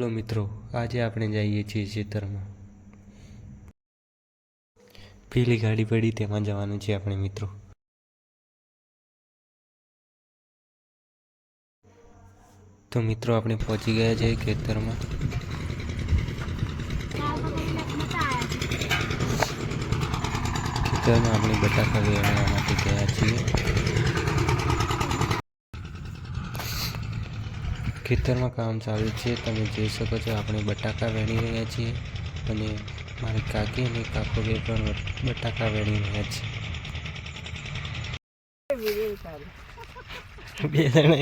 Hello મિત્રો, આજે આપણે જઈએ છીએ ખેતરમાં. પેલી ગાડી પડી તેમાં જવાનું છે આપણે મિત્રો. તો મિત્રો, આપણે પહોંચી ગયા છે ખેતરમાં. ખેતરમાં આપણે બટાકા વેણવા માટે ગયા છીએ. ખેતરમાં કામ ચાલુ છે તમે જોઈ શકો છો આપણે બટાકા વેણી રહ્યા છીએ અને મારી કાકી અને કાકો બે પણ બટાકા વેણી રહ્યા છે. બે જણા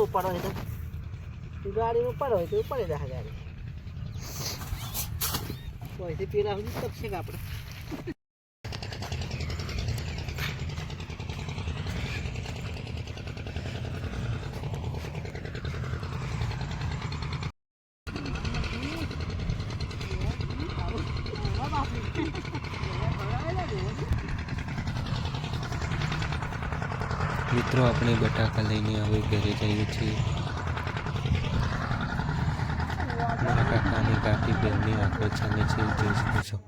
એ ઉપર હોય તો. ગાડી ઉપર હોય તો ઉપર રહે ગાડી. કોઈથી પેલા સુધી તપશે કે આપણે? મિત્રો, આપણે બટાકા લઈને હવે ઘરે જઈએ છીએ. મારા કાકાની કાકી બેનની આંખો છે, જોઈ શકો છો.